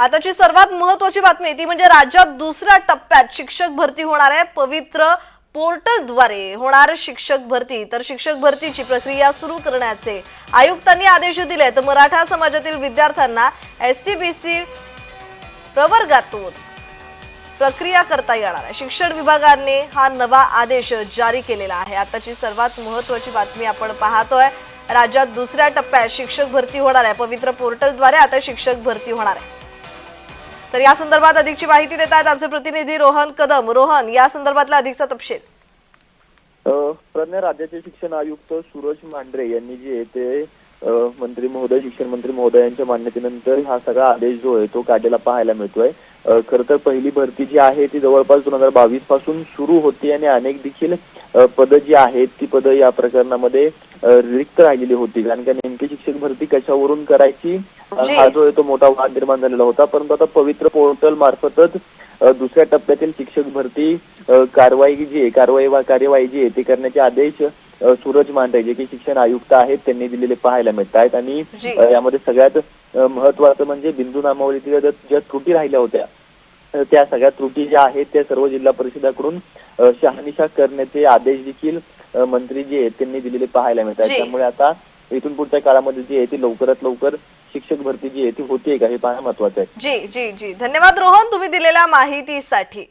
आताची सर्वात महत्वाची बातमी ती म्हणजे राज्यात दुसऱ्या टप्प्यात शिक्षक भरती होणार आहे. पवित्र पोर्टलद्वारे होणार शिक्षक भरती. तर शिक्षक भरतीची प्रक्रिया सुरू करण्याचे आयुक्तांनी आदेश दिले. तर मराठा समाजातील विद्यार्थ्यांना एस सी बी सी प्रवर्गातून प्रक्रिया करता येणार आहे. शिक्षण विभागाने हा नवा आदेश जारी केलेला आहे. आताची सर्वात महत्वाची बातमी आपण पाहतोय. राज्यात दुसऱ्या टप्प्यात शिक्षक भरती होणार आहे. पवित्र पोर्टलद्वारे आता शिक्षक भरती होणार आहे. तर या संदर्भात अधिकची माहिती देत आहेत आमचे प्रतिनिधी रोहन कदम. रोहन या संदर्भातला अधिकचा तपशील. प्रज्ञा राज्याचे शिक्षण आयुक्त सूरज मांढरे यांनी जे ते मंत्री महोदय शिक्षण मंत्री महोदयांच्या मान्यतेनंतर हा सगळा आदेश जो आहे तो काढलेला पाहायला मिळतोय. खर तर पहिली भरती जी आहे ती जवळपास दोन हजार बावीसपासून सुरू होती आणि अनेक देखील पदं जी आहेत ती पदं या प्रकरणामध्ये रिक्त राहिलेली होती. कारण का नेमकी शिक्षक भरती कशावरून करायची. हा जो तो मोठा वाद निर्माण झालेला होता. परंतु आता पवित्र पोर्टल मार्फतच दुसऱ्या टप्प्यातील शिक्षक भरती कारवाई जी आहे कारवाई वा कार्यवाही जी आहे ती करण्याचे आदेश सूरज मांढरे जे की शिक्षण आयुक्त आहेत त्यांनी दिलेले पाहायला मिळत आहेत. आणि यामध्ये सगळ्यात महत्वाचं म्हणजे बिंदू नामावलीतील ज्या त्रुटी राहिल्या होत्या त्या सगळ्या त्रुटी ज्या आहेत त्या सर्व जिल्हा परिषदाकडून शहानिशा करण्याचे आदेश देखील मंत्री जे आहेत त्यांनी दिलेले पाहायला मिळत आहेत जी. त्यामुळे आता इथून पुढच्या काळामध्ये जी आहे ती लवकरात लवकर शिक्षक भरती जी आहे ती होतीये का हे पाहणं महत्वाचं आहे. जी जी जी. धन्यवाद रोहन तुम्ही दिलेल्या माहितीसाठी.